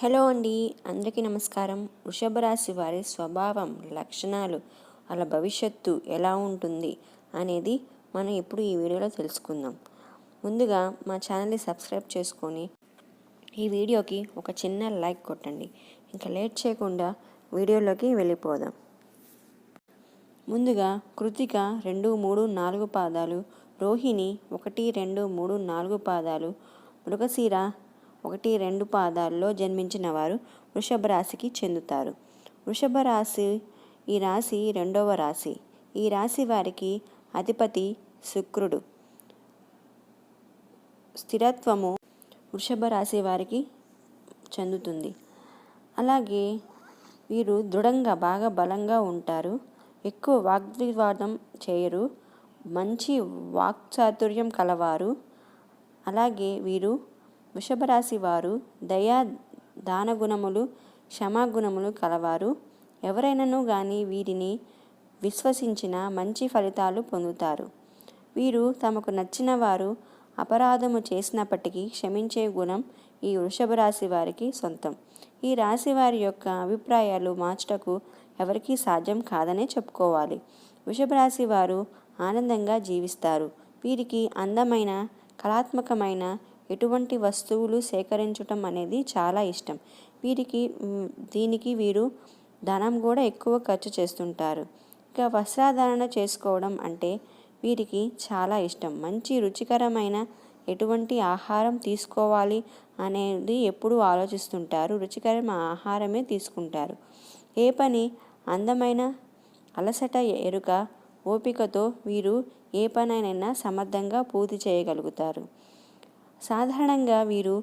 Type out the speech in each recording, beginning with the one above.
Hello అండి అందరికీ నమస్కారం. వృషభ రాశి వారి స్వభావం లక్షణాలు వాళ్ళ భవిష్యత్తు ఎలా ఉంటుంది అనేది మనం ఇప్పుడు ఈ వీడియోలో తెలుసుకుందాం. ముందుగా మా ఛానల్ని సబ్స్క్రైబ్ చేసుకొని ఈ వీడియోకి ఒక చిన్న లైక్ కొట్టండి. ఇంకా లేట్ చేయకుండా వీడియోలోకి వెళ్ళిపోదాం. ముందుగా కృతిక రెండు మూడు నాలుగు పాదాలు రోహిణి ఒకటి రెండు మూడు నాలుగు పాదాలు మృగశీర ఒకటి రెండు పాదాల్లో జన్మించిన వారు వృషభ రాశికి చెందుతారు. వృషభ రాశి ఈ రాశి రెండవ రాశి. ఈ రాశి వారికి అధిపతి శుక్రుడు. స్థిరత్వము వృషభ రాశి వారికి చెందుతుంది. అలాగే వీరు దృఢంగా బాగా బలంగా ఉంటారు. ఎక్కువ వాగ్వివాదం చేయరు. మంచి వాక్చాతుర్యం కలవారు. అలాగే వీరు వృషభరాశి వారు దయా దాన గుణములు క్షమాగుణములు కలవారు. ఎవరైనను కానీ వీరిని విశ్వసించిన మంచి ఫలితాలు పొందుతారు. వీరు తమకు నచ్చిన వారు అపరాధము చేసినప్పటికీ క్షమించే గుణం ఈ వృషభ రాశి వారికి సొంతం. ఈ రాశి వారి యొక్క అభిప్రాయాలు మార్చటకు ఎవరికీ సాధ్యం కాదనే చెప్పుకోవాలి. వృషభ రాశి వారు ఆనందంగా జీవిస్తారు. వీరికి అందమైన కళాత్మకమైన ఎటువంటి వస్తువులు సేకరించటం అనేది చాలా ఇష్టం. వీరికి దీనికి వీరు ధనం కూడా ఎక్కువ ఖర్చు చేస్తుంటారు. ఇక వస్త్రాధారణ చేసుకోవడం అంటే వీరికి చాలా ఇష్టం. మంచి రుచికరమైన ఎటువంటి ఆహారం తీసుకోవాలి అనేది ఎప్పుడు ఆలోచిస్తుంటారు. రుచికరమైన ఆహారమే తీసుకుంటారు. ఏ పని అందమైన అలసట ఎరుక ఓపికతో వీరు ఏ పనైనా సమర్థంగా పూర్తి చేయగలుగుతారు. సాధారణంగా వీరు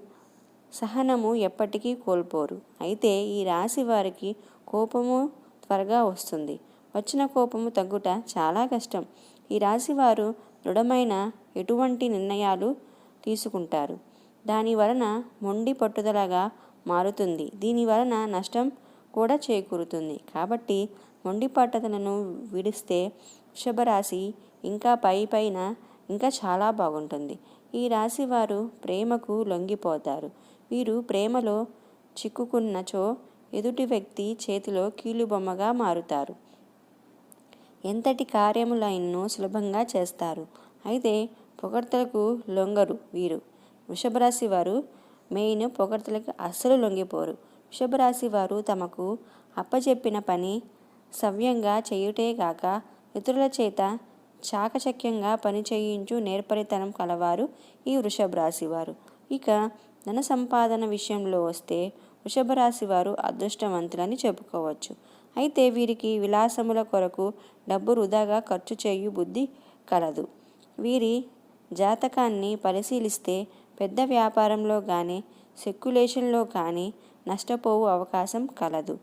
సహనము ఎప్పటికీ కోల్పోరు. అయితే ఈ రాశి వారికి కోపము త్వరగా వస్తుంది. వచ్చిన కోపము తగ్గుట చాలా కష్టం. ఈ రాశి వారు దృఢమైన ఎటువంటి నిర్ణయాలు తీసుకుంటారు? దాని వలన మొండి పట్టుదలగా మారుతుంది. దీని వలన నష్టం కూడా చేకూరుతుంది. కాబట్టి మొండి పట్టుదలను విడిస్తే వృషభరాశి ఇంకా పై పైన ఇంకా చాలా బాగుంటుంది. ఈ రాశి వారు ప్రేమకు లొంగిపోతారు. వీరు ప్రేమలో చిక్కుకున్నచో ఎదుటి వ్యక్తి చేతిలో కీలుబొమ్మగా మారుతారు. ఎంతటి కార్యములైనను సులభంగా చేస్తారు. అయితే పొగడ్తలకు లొంగరు వీరు. వృషభరాశి వారు మెయిన్ పొగడ్తలకు అస్సలు లొంగిపోరు. వృషభరాశి వారు తమకు అప్పచెప్పిన పని సవ్యంగా చేయుటే కాక ఇతరుల చేత చాకచక్యంగా పనిచేయించు నేర్పరితనం కలవారు ఈ వృషభ రాశివారు ఇక ధన సంపాదన విషయంలో వస్తే వృషభ రాశి వారు అదృష్టవంతులని చెప్పుకోవచ్చు. అయితే వీరికి విలాసముల కొరకు డబ్బు వృధాగా ఖర్చు చేయు బుద్ధి కలదు. వీరి జాతకాన్ని పరిశీలిస్తే పెద్ద వ్యాపారంలో కానీ సెక్యులేషన్లో కానీ నష్టపోవు అవకాశం కలదు.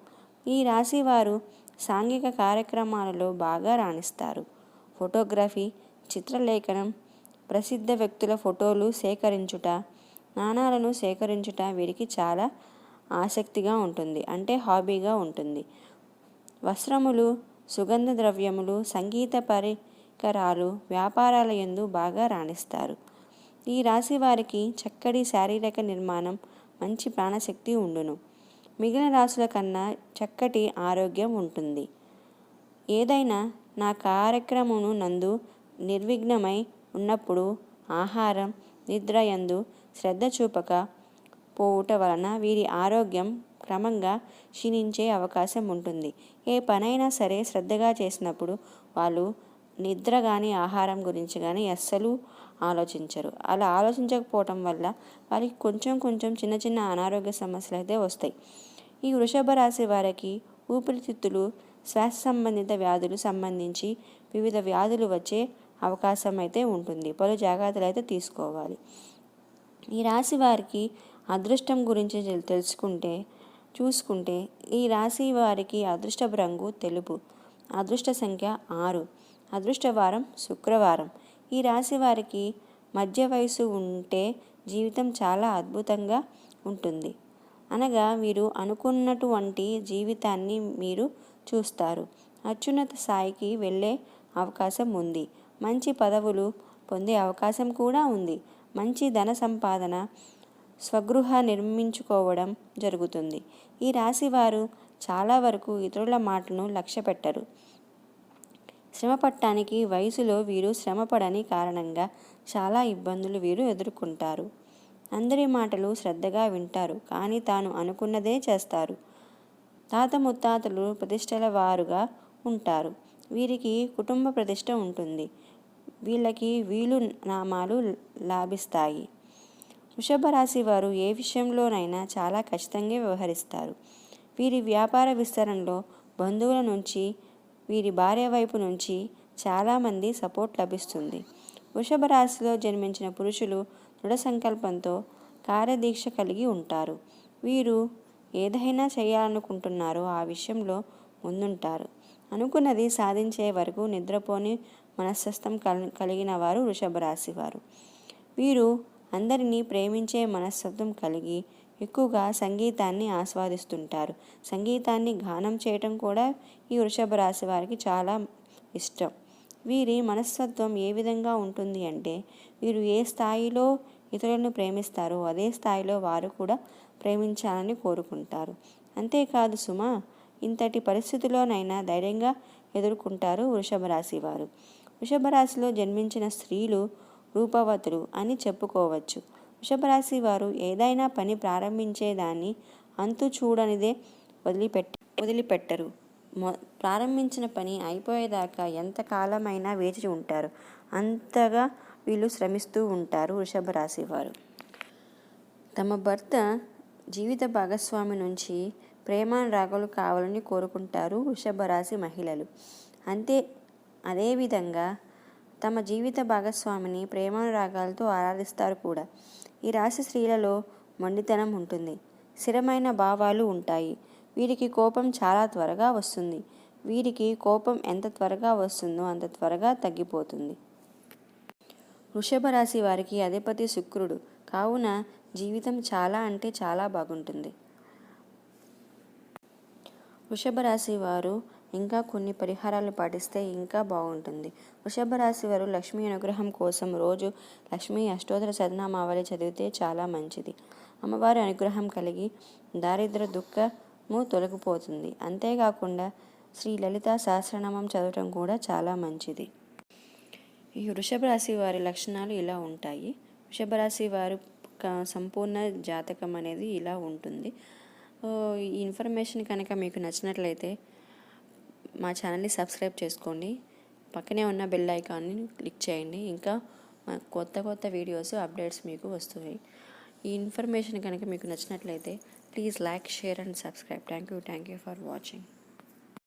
ఈ రాశి వారు సాంఘిక కార్యక్రమాలలో బాగా రాణిస్తారు. ఫోటోగ్రఫీ చిత్రలేఖనం ప్రసిద్ధ వ్యక్తుల ఫోటోలు సేకరించుట నాణాలను సేకరించుట వీరికి చాలా ఆసక్తిగా ఉంటుంది. అంటే హాబీగా ఉంటుంది. వస్త్రములు సుగంధ ద్రవ్యములు సంగీత పరికరాలు వ్యాపారాల ఎందు బాగా రాణిస్తారు. ఈ రాశి వారికి చక్కటి శారీరక నిర్మాణం మంచి ప్రాణశక్తి ఉండును. మిగిలిన రాశుల కన్నా చక్కటి ఆరోగ్యం ఉంటుంది. ఏదైనా నా కార్యక్రమమును నందు నిర్విఘ్నమై ఉన్నప్పుడు ఆహారం నిద్ర యందు శ్రద్ధ చూపక పోవుట వలన వీరి ఆరోగ్యం క్రమంగా క్షీణించే అవకాశం ఉంటుంది. ఏ పనైనా సరే శ్రద్ధగా చేసినప్పుడు వాళ్ళు నిద్ర కానీ ఆహారం గురించి కానీ అస్సలు ఆలోచించరు. అలా ఆలోచించకపోవటం వల్ల వారికి కొంచెం కొంచెం చిన్న చిన్న అనారోగ్య సమస్యలు అయితే వస్తాయి. ఈ వృషభ రాశి వారికి ఊపిరితిత్తులు శ్వాస సంబంధిత వ్యాధులు సంబంధించి వివిధ వ్యాధులు వచ్చే అవకాశం అయితే ఉంటుంది. పలు జాగ్రత్తలు అయితే తీసుకోవాలి. ఈ రాశి వారికి అదృష్టం గురించి తెలుసుకుంటే చూసుకుంటే ఈ రాశి వారికి అదృష్ట రంగు తెలుపు అదృష్ట సంఖ్య ఆరు అదృష్టవారం శుక్రవారం. ఈ రాశి వారికి మధ్య వయసు ఉంటే జీవితం చాలా అద్భుతంగా ఉంటుంది. అనగా మీరు అనుకున్నటువంటి జీవితాన్ని మీరు చూస్తారు. అత్యున్నత స్థాయికి వెళ్ళే అవకాశం ఉంది. మంచి పదవులు పొందే అవకాశం కూడా ఉంది. మంచి ధన సంపాదన స్వగృహ నిర్మించుకోవడం జరుగుతుంది. ఈ రాశి వారు చాలా వరకు ఇతరుల మాటను లక్ష్య పెట్టరు. శ్రమ పట్టడానికి వయసులో వీరు శ్రమపడని కారణంగా చాలా ఇబ్బందులు వీరు ఎదుర్కొంటారు. అందరి మాటలు శ్రద్ధగా వింటారు కానీ తాను అనుకున్నదే చేస్తారు. తాత ముత్తాతలు ప్రతిష్టల వారుగా ఉంటారు. వీరికి కుటుంబ ప్రతిష్ట ఉంటుంది. వీళ్ళకి వీలు నామాలు లాభిస్తాయి. వృషభ రాశి వారు ఏ విషయంలోనైనా చాలా ఖచ్చితంగా వ్యవహరిస్తారు. వీరి వ్యాపార విస్తరణలో బంధువుల నుంచి వీరి భార్య వైపు నుంచి చాలామంది సపోర్ట్ లభిస్తుంది. వృషభ రాశిలో జన్మించిన పురుషులు దృఢ సంకల్పంతో కార్యదీక్ష కలిగి ఉంటారు. వీరు ఏదైనా చేయాలనుకుంటున్నారో ఆ విషయంలో ముందుంటారు. అనుకున్నది సాధించే వరకు నిద్రపోని మనస్తత్వం కల్ కలిగిన వారు వృషభ రాశి వారు. వీరు అందరినీ ప్రేమించే మనస్తత్వం కలిగి ఎక్కువగా సంగీతాన్ని ఆస్వాదిస్తుంటారు. సంగీతాన్ని గానం చేయటం కూడా ఈ వృషభ రాశి వారికి చాలా ఇష్టం. వీరి మనస్తత్వం ఏ విధంగా ఉంటుంది అంటే వీరు ఏ స్థాయిలో ఇతరులను ప్రేమిస్తారో. అదే స్థాయిలో వారు కూడా ప్రేమించాలని కోరుకుంటారు. అంతేకాదు సుమ ఇంతటి పరిస్థితిలోనైనా ధైర్యంగా ఎదుర్కొంటారు వృషభ రాశి వారు వృషభ రాశిలో జన్మించిన స్త్రీలు రూపవతులు అని చెప్పుకోవచ్చు. వృషభ రాశి వారు ఏదైనా పని ప్రారంభించేదాన్ని అంతు చూడనిదే వదిలిపెట్టి వదిలిపెట్టరు. మొ ప్రారంభించిన పని అయిపోయేదాకా ఎంత కాలమైనా వేచి ఉంటారు. అంతగా వీళ్ళు శ్రమిస్తూ ఉంటారు వృషభ రాశి వారు. తమ భర్త జీవిత భాగస్వామి నుంచి ప్రేమానురాగాలు కావాలని కోరుకుంటారు వృషభ రాశి మహిళలు. అంతే అదేవిధంగా తమ జీవిత భాగస్వామిని ప్రేమానురాగాలతో ఆరాధిస్తారు కూడా. ఈ రాశి స్త్రీలలో మొండితనం ఉంటుంది. స్థిరమైన భావాలు ఉంటాయి. వీరికి కోపం చాలా త్వరగా వస్తుంది. వీరికి కోపం ఎంత త్వరగా వస్తుందో అంత త్వరగా తగ్గిపోతుంది. వృషభ రాశి వారికి అధిపతి శుక్రుడు. కావున జీవితం చాలా అంటే చాలా బాగుంటుంది. వృషభ రాశి వారు ఇంకా కొన్ని పరిహారాలు పాటిస్తే ఇంకా బాగుంటుంది. వృషభ రాశి వారు లక్ష్మీ అనుగ్రహం కోసం రోజు లక్ష్మీ అష్టోత్తర సదనామావళి చదివితే చాలా మంచిది. అమ్మవారి అనుగ్రహం కలిగి దారిద్ర దుఃఖము తొలగిపోతుంది. అంతేకాకుండా శ్రీ లలిత సహస్రనామం చదవటం కూడా చాలా మంచిది. ఈ వృషభ రాశి వారి లక్షణాలు ఇలా ఉంటాయి. వృషభ రాశి వారు సంపూర్ణ జాతకం అనేది ఇలా ఉంటుంది. ఈ ఇన్ఫర్మేషన్ కనుక మీకు నచ్చినట్లయితే మా ఛానల్ని సబ్స్క్రైబ్ చేసుకోండి. పక్కనే ఉన్న బెల్ ఐకాన్ని క్లిక్ చేయండి. ఇంకా కొత్త కొత్త వీడియోస్ అప్డేట్స్ మీకు వస్తాయి. ఈ ఇన్ఫర్మేషన్ కనుక మీకు నచ్చినట్లయితే please like share and subscribe. Thank you thank you for watching.